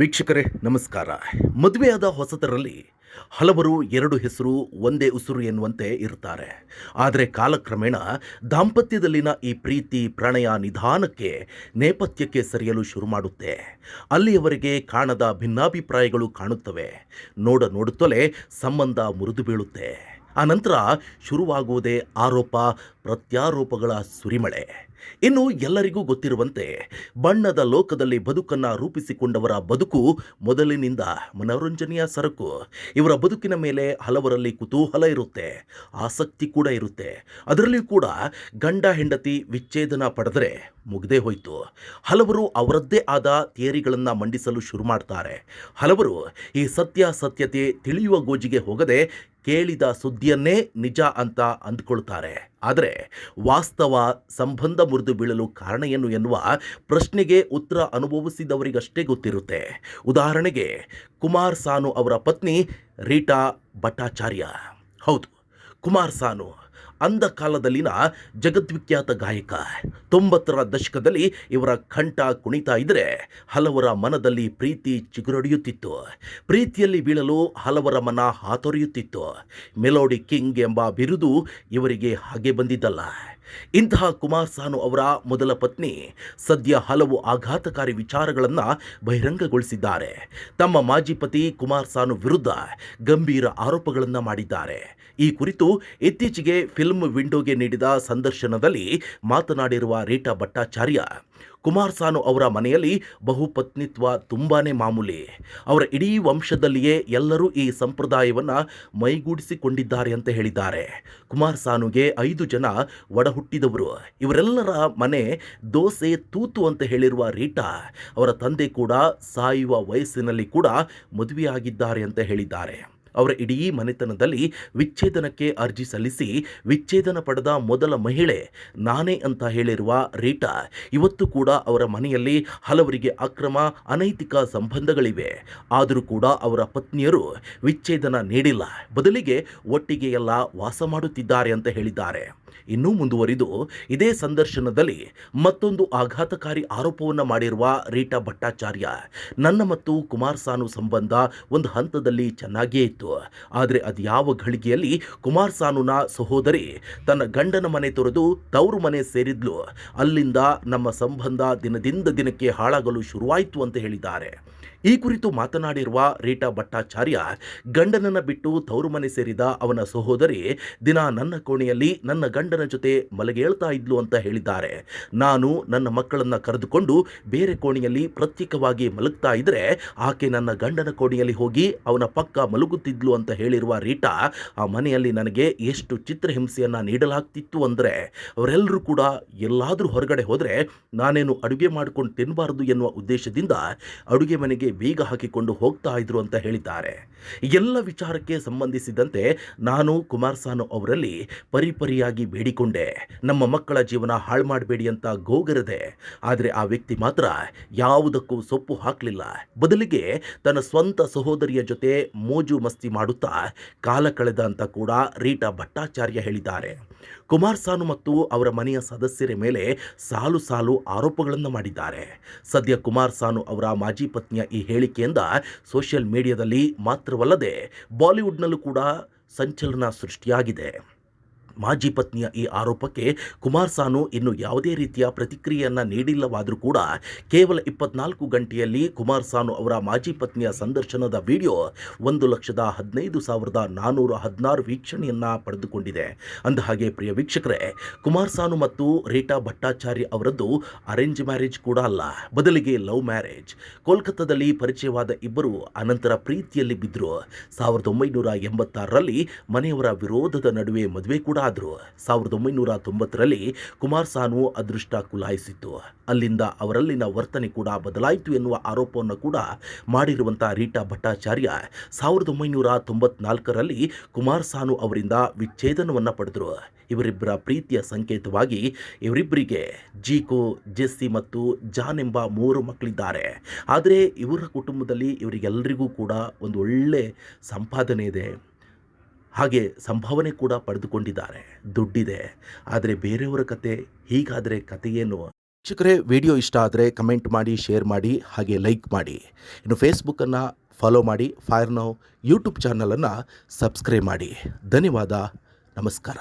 ವೀಕ್ಷಕರೇ, ನಮಸ್ಕಾರ. ಮದುವೆಯಾದ ಹೊಸತರಲ್ಲಿ ಹಲವರು ಎರಡು ಹೆಸರು, ಒಂದೇ ಉಸುರು ಎನ್ನುವಂತೆ ಇರ್ತಾರೆ ಆದರೆ ಕಾಲಕ್ರಮೇಣ ದಾಂಪತ್ಯದಲ್ಲಿನ ಈ ಪ್ರೀತಿ, ಪ್ರಣಯ ನಿಧಾನಕ್ಕೆ, ನೇಪಥ್ಯಕ್ಕೆ ಸರಿಯಲು ಶುರು ಮಾಡುತ್ತೆ. ಅಲ್ಲಿಯವರೆಗೆ ಕಾಣದ ಭಿನ್ನಾಭಿಪ್ರಾಯಗಳು ಕಾಣುತ್ತವೆ. ನೋಡ ನೋಡುತ್ತಲೇ ಸಂಬಂಧ ಮುರಿದು ಬೀಳುತ್ತೆ. ಆನಂತರ ಶುರುವಾಗುವುದೇ ಆರೋಪ, ಪ್ರತ್ಯಾರೋಪಗಳ ಸುರಿಮಳೆ. ಇನ್ನು ಎಲ್ಲರಿಗೂ ಗೊತ್ತಿರುವಂತೆ ಬಣ್ಣದ ಲೋಕದಲ್ಲಿ ಬದುಕನ್ನು ರೂಪಿಸಿಕೊಂಡವರ ಬದುಕು ಮೊದಲಿನಿಂದ ಮನೋರಂಜನೆಯ ಸರಕು. ಇವರ ಬದುಕಿನ ಮೇಲೆ ಹಲವರಲ್ಲಿ ಕುತೂಹಲ ಇರುತ್ತೆ, ಆಸಕ್ತಿ ಕೂಡ ಇರುತ್ತೆ. ಅದರಲ್ಲಿಯೂ ಕೂಡ ಗಂಡ, ಹೆಂಡತಿ ವಿಚ್ಛೇದನ ಪಡೆದರೆ ಮುಗ್ದೇ ಹೋಯಿತು. ಹಲವರು ಅವರದ್ದೇ ಆದ ಥಿಯರಿಗಳನ್ನು ಮಂಡಿಸಲು ಶುರು ಮಾಡ್ತಾರೆ. ಹಲವರು ಈ ಸತ್ಯಾಸತ್ಯತೆ ತಿಳಿಯುವ ಗೋಜಿಗೆ ಹೋಗದೆ ಕೇಳಿದ ಸುದ್ದಿಯನ್ನೇ ನಿಜ ಅಂತ ಅಂದ್ಕೊಳ್ತಾರೆ. ಆದರೆ ವಾಸ್ತವ ಸಂಬಂಧ ಮುರಿದು ಬೀಳಲು ಕಾರಣ ಏನು ಎನ್ನುವ ಪ್ರಶ್ನೆಗೆ ಉತ್ತರ ಅನುಭವಿಸಿದವರಿಗಷ್ಟೇ ಗೊತ್ತಿರುತ್ತೆ. ಉದಾಹರಣೆಗೆ, ಕುಮಾರ್ ಸಾನು ಅವರ ಪತ್ನಿ ರೀಟಾ ಭಟ್ಟಾಚಾರ್ಯ. ಹೌದು, ಕುಮಾರ್ ಸಾನು ಅಂದ ಕಾಲದಲ್ಲಿನ ಜಗದ್ವಿಖ್ಯಾತ ಗಾಯಕ. ತೊಂಬತ್ತರ ದಶಕದಲ್ಲಿ ಇವರ ಕಂಠ ಕುಣಿತಾ ಇದ್ದರೆ ಹಲವರ ಮನದಲ್ಲಿ ಪ್ರೀತಿ ಚಿಗುರೊಡೆಯುತ್ತಿತ್ತು. ಪ್ರೀತಿಯಲ್ಲಿ ಬೀಳಲು ಹಲವರ ಮನ ಹಾತೊರೆಯುತ್ತಿತ್ತು. ಮೆಲೋಡಿ ಕಿಂಗ್ ಎಂಬ ಬಿರುದು ಇವರಿಗೆ ಹಾಗೆ ಬಂದಿದ್ದಲ್ಲ. ಇಂತಹ ಕುಮಾರ್ ಸಾನು ಅವರ ಮೊದಲ ಪತ್ನಿ ಸದ್ಯ ಹಲವು ಆಘಾತಕಾರಿ ವಿಚಾರಗಳನ್ನು ಬಹಿರಂಗಗೊಳಿಸಿದ್ದಾರೆ. ತಮ್ಮ ಮಾಜಿ ಪತಿ ಕುಮಾರ್ ಸಾನು ವಿರುದ್ಧ ಗಂಭೀರ ಆರೋಪಗಳನ್ನು ಮಾಡಿದ್ದಾರೆ. ಈ ಕುರಿತು ಇತ್ತೀಚೆಗೆ ಫಿಲ್ಮ್ ವಿಂಡೋಗೆ ನೀಡಿದ ಸಂದರ್ಶನದಲ್ಲಿ ಮಾತನಾಡಿರುವ ರೀಟಾ ಭಟ್ಟಾಚಾರ್ಯ ಕುಮಾರ್ ಸಾನು ಅವರ ಮನೆಯಲ್ಲಿ ಬಹುಪತ್ನಿತ್ವ ತುಂಬಾನೇ ಮಾಮೂಲಿ. ಅವರ ಇಡೀ ವಂಶದಲ್ಲಿಯೇ ಎಲ್ಲರೂ ಈ ಸಂಪ್ರದಾಯವನ್ನು ಮೈಗೂಡಿಸಿಕೊಂಡಿದ್ದಾರೆ ಅಂತ ಹೇಳಿದ್ದಾರೆ. ಕುಮಾರ್ ಸಾನುಗೆ ಐದು ಜನ ಒಡಹುಟ್ಟಿದವರು. ಇವರೆಲ್ಲರ ಮನೆ ದೋಸೆ ತೂತು ಅಂತ ಹೇಳಿರುವ ರೀಟಾ, ಅವರ ತಂದೆ ಕೂಡ ಸಾಯುವ ವಯಸ್ಸಿನಲ್ಲಿ ಕೂಡ ಮದುವೆಯಾಗಿದ್ದಾರೆ ಅಂತ ಹೇಳಿದ್ದಾರೆ. ಅವರ ಇಡೀ ಮನೆತನದಲ್ಲಿ ವಿಚ್ಛೇದನಕ್ಕೆ ಅರ್ಜಿ ಸಲ್ಲಿಸಿ ವಿಚ್ಛೇದನ ಪಡೆದ ಮೊದಲ ಮಹಿಳೆ ನಾನೇ ಅಂತ ಹೇಳಿರುವ ರೀಟಾ ಇವತ್ತು ಕೂಡ ಅವರ ಮನೆಯಲ್ಲಿ ಹಲವರಿಗೆ ಅಕ್ರಮ, ಅನೈತಿಕ ಸಂಬಂಧಗಳಿವೆ. ಆದರೂ ಕೂಡ ಅವರ ಪತ್ನಿಯರು ವಿಚ್ಛೇದನ ನೀಡಿಲ್ಲ. ಬದಲಿಗೆ ಒಟ್ಟಿಗೆ ಎಲ್ಲ ವಾಸ ಮಾಡುತ್ತಿದ್ದಾರೆ ಅಂತ ಹೇಳಿದ್ದಾರೆ. ಇನ್ನೂ ಮುಂದುವರಿದು ಇದೇ ಸಂದರ್ಶನದಲ್ಲಿ ಮತ್ತೊಂದು ಆಘಾತಕಾರಿ ಆರೋಪವನ್ನು ಮಾಡಿರುವ ರೀಟಾ ಭಟ್ಟಾಚಾರ್ಯ, ನನ್ನ ಮತ್ತು ಕುಮಾರ್ ಸಾನು ಸಂಬಂಧ ಒಂದು ಹಂತದಲ್ಲಿ ಚೆನ್ನಾಗಿಯೇ ಇತ್ತು. ಆದರೆ ಅದ್ಯಾವ ಘಳಿಗೆಯಲ್ಲಿ ಕುಮಾರ್ ಸಾನುನ ಸಹೋದರಿ ತನ್ನ ಗಂಡನ ಮನೆ ತೊರೆದು ತವರು ಮನೆ ಸೇರಿದ್ಲು. ಅಲ್ಲಿಂದ ನಮ್ಮ ಸಂಬಂಧ ದಿನದಿಂದ ದಿನಕ್ಕೆ ಹಾಳಾಗಲು ಶುರುವಾಯಿತು ಅಂತ ಹೇಳಿದ್ದಾರೆ. ಈ ಕುರಿತು ಮಾತನಾಡಿರುವ ರೀಟಾ ಭಟ್ಟಾಚಾರ್ಯ, ಗಂಡನನ್ನ ಬಿಟ್ಟು ತವರು ಮನೆ ಸೇರಿದ ಅವನ ಸಹೋದರಿ ದಿನ ನನ್ನ ಕೋಣೆಯಲ್ಲಿ ನನ್ನ ಗಂಡನ ಜೊತೆ ಮಲಗೇಳ್ತಾ ಇದ್ಲು ಅಂತ ಹೇಳಿದ್ದಾರೆ. ನಾನು ನನ್ನ ಮಕ್ಕಳನ್ನ ಕರೆದುಕೊಂಡು ಬೇರೆ ಕೋಣೆಯಲ್ಲಿ ಪ್ರತ್ಯೇಕವಾಗಿ ಮಲಗ್ತಾ ಇದ್ರೆ ಆಕೆ ನನ್ನ ಗಂಡನ ಕೋಣೆಯಲ್ಲಿ ಹೋಗಿ ಅವನ ಪಕ್ಕ ಮಲಗುತ್ತಿದ್ಲು ಅಂತ ಹೇಳಿರುವ ರೀಟಾ ಆ ಮನೆಯಲ್ಲಿ ನನಗೆ ಎಷ್ಟು ಚಿತ್ರಹಿಂಸೆಯನ್ನು ನೀಡಲಾಗ್ತಿತ್ತು ಅಂದರೆ ಅವರೆಲ್ಲರೂ ಕೂಡ ಎಲ್ಲಾದರೂ ಹೊರಗಡೆ ಹೋದರೆ ನಾನೇನು ಅಡುಗೆ ಮಾಡಿಕೊಂಡು ತಿನ್ನಬಾರದು ಎನ್ನುವ ಉದ್ದೇಶದಿಂದ ಅಡುಗೆ ಮನೆಗೆ ಬೀಗ ಹಾಕಿಕೊಂಡು ಹೋಗ್ತಾ ಇದ್ರು ಅಂತ ಹೇಳಿದ್ದಾರೆ. ಎಲ್ಲ ವಿಚಾರಕ್ಕೆ ಸಂಬಂಧಿಸಿದಂತೆ ನಾನು ಕುಮಾರ್ ಸಾನು ಅವರಲ್ಲಿ ಪರಿಪರಿಯಾಗಿ ಬೇಡಿಕೊಂಡೆ. ನಮ್ಮ ಮಕ್ಕಳ ಜೀವನ ಹಾಳು ಮಾಡಬೇಡಿ ಅಂತ ಗೋಗರದೆ. ಆದರೆ ಆ ವ್ಯಕ್ತಿ ಮಾತ್ರ ಯಾವುದಕ್ಕೂ ಸೊಪ್ಪು ಹಾಕಲಿಲ್ಲ. ಬದಲಿಗೆ ತನ್ನ ಸ್ವಂತ ಸಹೋದರಿಯ ಜೊತೆ ಮೋಜು ಮಸ್ತಿ ಮಾಡುತ್ತಾ ಕಾಲ ಕಳೆದ ಅಂತ ಕೂಡ ರೀಟಾ ಭಟ್ಟಾಚಾರ್ಯ ಹೇಳಿದ್ದಾರೆ. ಕುಮಾರ್ ಸಾನು ಮತ್ತು ಅವರ ಮನೆಯ ಸದಸ್ಯರ ಮೇಲೆ ಸಾಲು ಸಾಲು ಆರೋಪಗಳನ್ನು ಮಾಡಿದ್ದಾರೆ. ಸದ್ಯ ಕುಮಾರ್ ಸಾನು ಅವರ ಮಾಜಿ ಪತ್ನಿಯ ಈ ಹೇಳಿಕೆಯಿಂದ ಸೋಷಿಯಲ್ ಮೀಡಿಯಾದಲ್ಲಿ ಮಾತ್ರವಲ್ಲದೆ ಬಾಲಿವುಡ್ನಲ್ಲೂ ಕೂಡ ಸಂಚಲನ ಸೃಷ್ಟಿಯಾಗಿದೆ. ಮಾಜಿ ಪತ್ನಿಯ ಈ ಆರೋಪಕ್ಕೆ ಕುಮಾರ್ ಸಾನು ಇನ್ನು ಯಾವುದೇ ರೀತಿಯ ಪ್ರತಿಕ್ರಿಯೆಯನ್ನು ನೀಡಿಲ್ಲವಾದರೂ ಕೂಡ ಕೇವಲ ಇಪ್ಪತ್ನಾಲ್ಕು ಗಂಟೆಯಲ್ಲಿ ಕುಮಾರ್ ಸಾನು ಅವರ ಮಾಜಿ ಪತ್ನಿಯ ಸಂದರ್ಶನದ ವಿಡಿಯೋ ಒಂದು ಲಕ್ಷದ ಹದಿನೈದು ಸಾವಿರದ ನಾನ್ನೂರ ಹದಿನಾರು ವೀಕ್ಷಣೆಯನ್ನು ಪಡೆದುಕೊಂಡಿದೆ. ಅಂದಹಾಗೆ ಪ್ರಿಯ ವೀಕ್ಷಕರೇ, ಕುಮಾರ್ ಸಾನು ಮತ್ತು ರೀಟಾ ಭಟ್ಟಾಚಾರ್ಯ ಅವರದ್ದು ಅರೇಂಜ್ ಮ್ಯಾರೇಜ್ ಕೂಡ ಅಲ್ಲ. ಬದಲಿಗೆ ಲವ್ ಮ್ಯಾರೇಜ್. ಕೋಲ್ಕತ್ತಾದಲ್ಲಿ ಪರಿಚಯವಾದ ಇಬ್ಬರು ಅನಂತರ ಪ್ರೀತಿಯಲ್ಲಿ ಬಿದ್ದರು ಸಾವಿರದ ಒಂಬೈನೂರ ಎಂಬತ್ತಾರರಲ್ಲಿ ಮನೆಯವರ ವಿರೋಧದ ನಡುವೆ ಮದುವೆ ಕೂಡ ಆದರು ಸಾವಿರದ ಒಂಬೈನೂರ ತೊಂಬತ್ತರಲ್ಲಿ ಕುಮಾರ್ ಸಾನು ಅದೃಷ್ಟ ಕುಲಾಯಿಸಿತ್ತು. ಅಲ್ಲಿಂದ ಅವರಲ್ಲಿನ ವರ್ತನೆ ಕೂಡ ಬದಲಾಯಿತು ಎನ್ನುವ ಆರೋಪವನ್ನು ಕೂಡ ಮಾಡಿರುವಂಥ ರೀಟಾ ಭಟ್ಟಾಚಾರ್ಯ ಸಾವಿರದ ಒಂಬೈನೂರ ತೊಂಬತ್ನಾಲ್ಕರಲ್ಲಿ ಕುಮಾರ್ ಸಾನು ಅವರಿಂದ ವಿಚ್ಛೇದನವನ್ನು ಪಡೆದರು. ಇವರಿಬ್ಬರ ಪ್ರೀತಿಯ ಸಂಕೇತವಾಗಿ ಇವರಿಬ್ಬರಿಗೆ ಜೀಕೋ, ಜೆಸ್ಸಿ ಮತ್ತು ಜಾನ್ ಎಂಬ ಮೂರು ಮಕ್ಕಳಿದ್ದಾರೆ. ಆದರೆ ಇವರ ಕುಟುಂಬದಲ್ಲಿ ಇವರಿಗೆಲ್ಲರಿಗೂ ಕೂಡ ಒಂದು ಒಳ್ಳೆ ಸಂಪಾದನೆ ಇದೆ. ಹಾಗೆ ಸಂಭಾವನೆ ಕೂಡ ಪಡೆದುಕೊಂಡಿದ್ದಾರೆ. ದುಡ್ಡಿದೆ. ಆದರೆ ಬೇರೆಯವರ ಕತೆ ಹೀಗಾದರೆ ಕತೆಯೇನು? ವೀಕ್ಷಕರೇ, ವಿಡಿಯೋ ಇಷ್ಟ ಆದರೆ ಕಮೆಂಟ್ ಮಾಡಿ, ಶೇರ್ ಮಾಡಿ, ಹಾಗೆ ಲೈಕ್ ಮಾಡಿ. ಇನ್ನು ಫೇಸ್ಬುಕ್ಕನ್ನು ಫಾಲೋ ಮಾಡಿ ಫೈರ್ ನೌ ಯೂಟ್ಯೂಬ್ ಚಾನಲನ್ನು ಸಬ್ಸ್ಕ್ರೈಬ್ ಮಾಡಿ. ಧನ್ಯವಾದ. ನಮಸ್ಕಾರ.